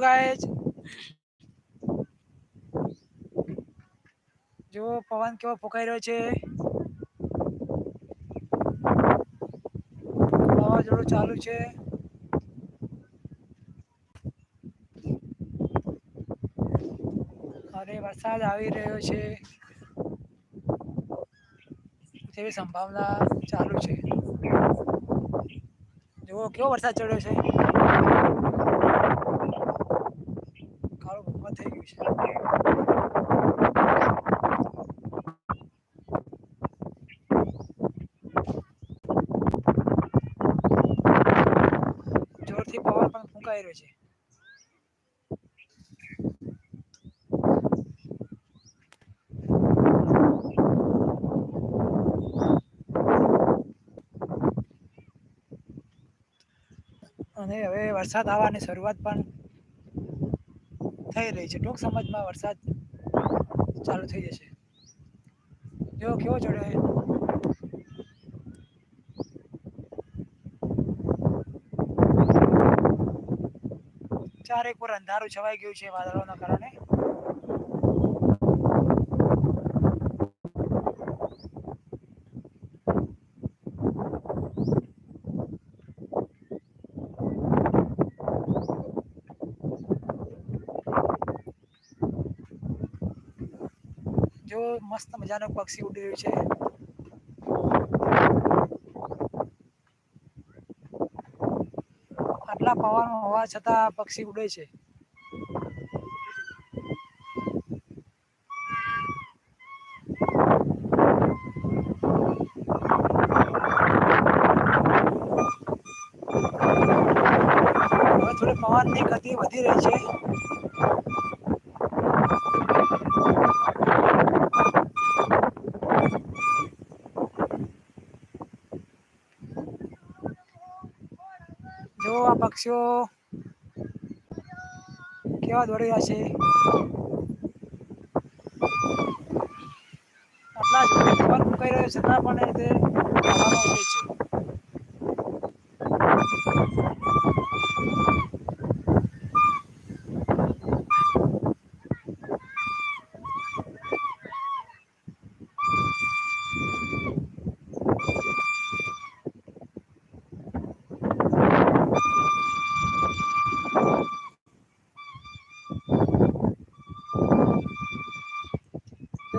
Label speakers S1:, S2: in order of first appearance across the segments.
S1: Guys જો. પવન કેવો ફૂંકાઈ રહ્યો છે. વાવાઝોડું ચાલુ છે. અને વરસાદ આવી રહ્યો છે. તેવી સંભાવના ચાલુ છે. જુઓ, કેવો વરસાદ ચડ્યો છે. ભૂકંપ થઈ ગયું છે. જોરથી પવન પણ ફૂંકાઈ રહ્યો છે. અને હવે વરસાદ આવવાની શરૂઆત પણ થઈ રહી છે. ટૂંક સમજમાં વરસાદ ચાલુ થઈ જશે. જો કેવો ચડ્યો ચારેક પર અંધારું છવાઈ ગયું છે વાદળોના કારણે. જો મસ્ત મજાનું પક્ષી ઉડી રહ્યું છે. આટલા પવન હોવા છતાં પક્ષી ઉડે છે. થોડી પવનની ગતિ વધી રહી છે જો આ પક્ષીઓ કેવા દોડી રહ્યા છે આટલા જોરથી પવન ફૂંકાઈ રહ્યો છે છતાં પણ તે હવામાં ઉડે છે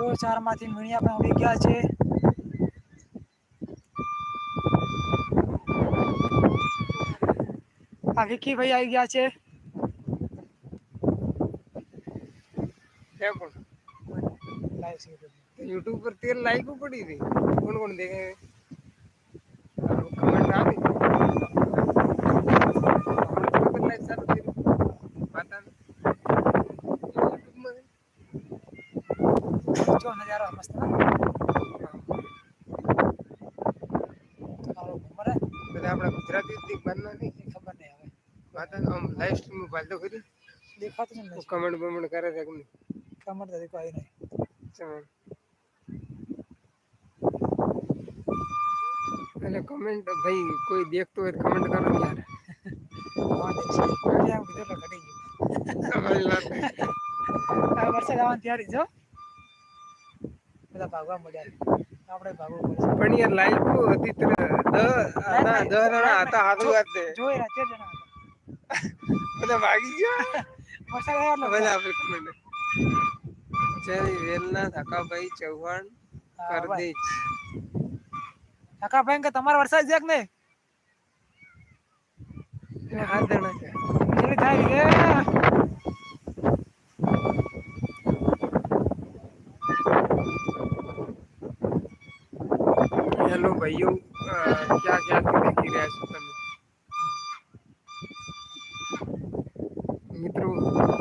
S1: જો ચારમાંથી મીણિયા પણ ઉડી ગયા છે આ વિકી ભાઈ આવી ગયા છે
S2: क्या कौन
S1: લાઈવ છે YouTube.
S2: यूट्यूब पर तेल लाइक को पड़ी थी कौन कौन देखे और कमेंट आ गई
S1: જો નજારો મસ્ત
S2: આપણા ગુજરાતી થી બનના નહીં
S1: ખબર નહીં હવે
S2: વાતા આમ લાઈવ સ્ટ્રીમમાં તો કરી
S1: દેખાતું નથી
S2: કમેન્ટ બમેન્ટ કરે છે કે નહીં ચલો. એટલે કમેન્ટ ભાઈ કોઈ દેખતો હોય કમેન્ટ કરો ને યાર
S1: વરસાદ આવવાની તૈયારી જો બધા ભાગવા મળ્યા આપણે ભાગવું પડશે.
S2: પણ યાર લાઈક હતી તને? દ આના દ જણા હતા હાથું વાત દે
S1: જોઈ રહ્યા છે જણા
S2: બધા ભાગી ગયા?
S1: આવ્યો એટલે
S2: બધા આપણે કમેન્ટ જય વેલના ધકાભાઈ ચૌહાણ. કરદેજ.
S1: કાકા કે તમારો વરસાદ છે કે નહીં?
S2: હાથ જણા છે.
S1: જલ્દી થાય કે
S2: ભાઈઓ ક્યાં ક્યાંથી દેખી રહ્યા છો તમે? મિત્રો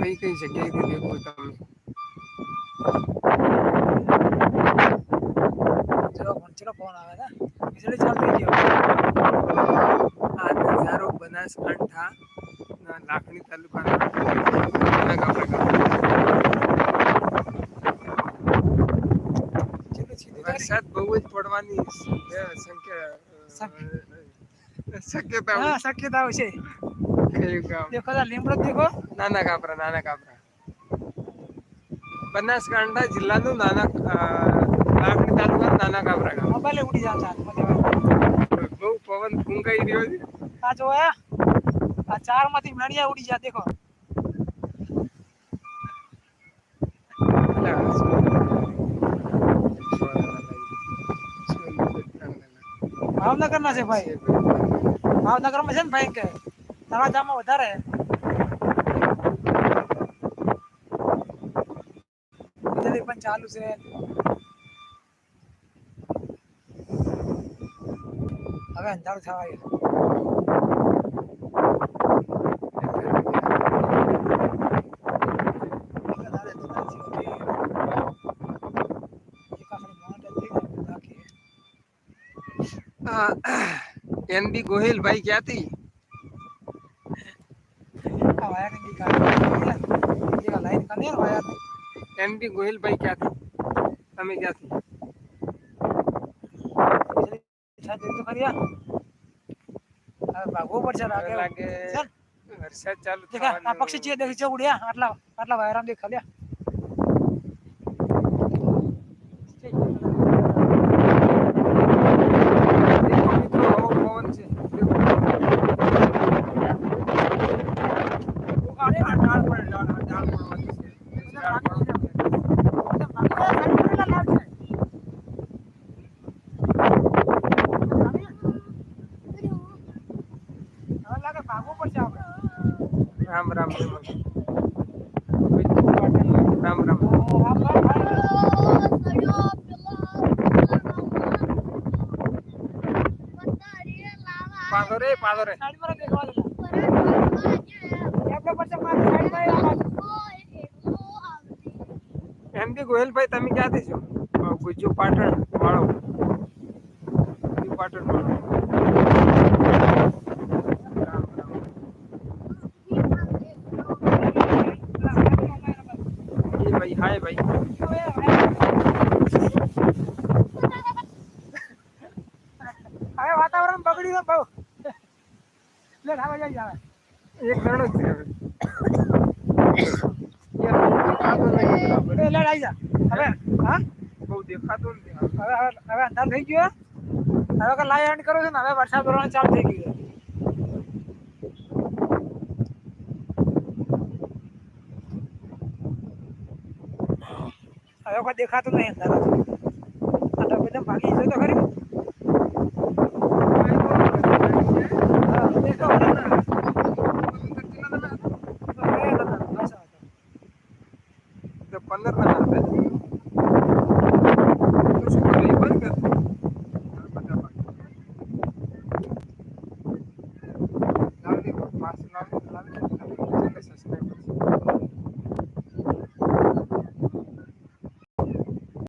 S2: કઈ કઈ જગ્યાએથી દેખો તમે?
S1: ચલો ચલો ફોન આવે ને વીજળી ચાલુ થઈ ગયો
S2: આ નજારો બનાસકાંઠા લાખણી તાલુકાના નાના ગામડા ગામ.
S1: ચલો સીધું જાય.
S2: વરસાદ બહુ જ પડવાની શક્યતા
S1: હા. શક્યતાઓ છે
S2: કયું ગામ?
S1: દેખો તો લીમડો દેખો.
S2: નાના કાપરા નાના કાપરા બનાસકાંઠા જિલ્લાનું નાના લાખણી તાલુકા નાના કાપરા ગામ.
S1: મોબાઈલે ઉડી જાય
S2: બહુ પવન ફૂંકાઈ રહ્યો છે.
S1: આ જોયા આ ચારમાંથી મેણિયા ઉડી જાય દેખો. ભાવનગર ના છે ભાઈ. ભાવનગરમાં છે ને ભાઈ કે તળાજામાં વધારે. પણ ચાલુ છે. હવે અંધારું થવા આવ્યું વધારે તો નથી હોતી. એક આખરી મોહન થઈ જાય બાકી
S2: આ, એન બી ગોહિલ ભાઈ ક્યાંથી
S1: આ વાયરની બી કાઢી જેવા લાઈન કાઢી ને વાયર
S2: એન બી ગોહિલ ભાઈ ક્યાંથી? તમે ક્યાંથી. વરસાદ ચાલુ
S1: પક્ષી છે દેખી છે ઉડ્યા. આટલા આટલા વાયરામ દેખ ખાલ્યા
S2: દેખો મિત્રો આવો પવન છે દેખો. આ ડાળ પર ડાળ આ ડાળ પડવાની છે. ડાળ પડવાની છે.
S1: હવે લાગે ભાગવું પડશે આપણે
S2: રામ રામ રામ રામ રામ
S1: રામ રામ ભાઈ.
S2: પાછો રે પાડો રે.
S1: સાઈડમાં રાખી દેવા દેલા. આપણે પડશે મારે સાઈડમાં એ આ બાજુ.
S2: એમ કે ગોહિલભાઈ તમે ક્યાંથી છો? ગુજુ પાટણ વાળો. પાટણ વાળો. ભાઈ. હાય ભાઈ
S1: હવે વાતાવરણ બગડી ગયું બહુ લે ખાવા જાય આવે
S2: એક જણો જ હવે.
S1: જા. હા?
S2: બહુ દેખાતો નથી
S1: હવે હવે અંધાર થઈ ગયો હવે કે લાઈ એન્ડ કરો છો ને હવે વરસાદ પડવાનું ચાલુ થઈ ગયું હવે કોઈ દેખાતું નહીં અંદર આ બધા ભાગી તો
S2: ખરી.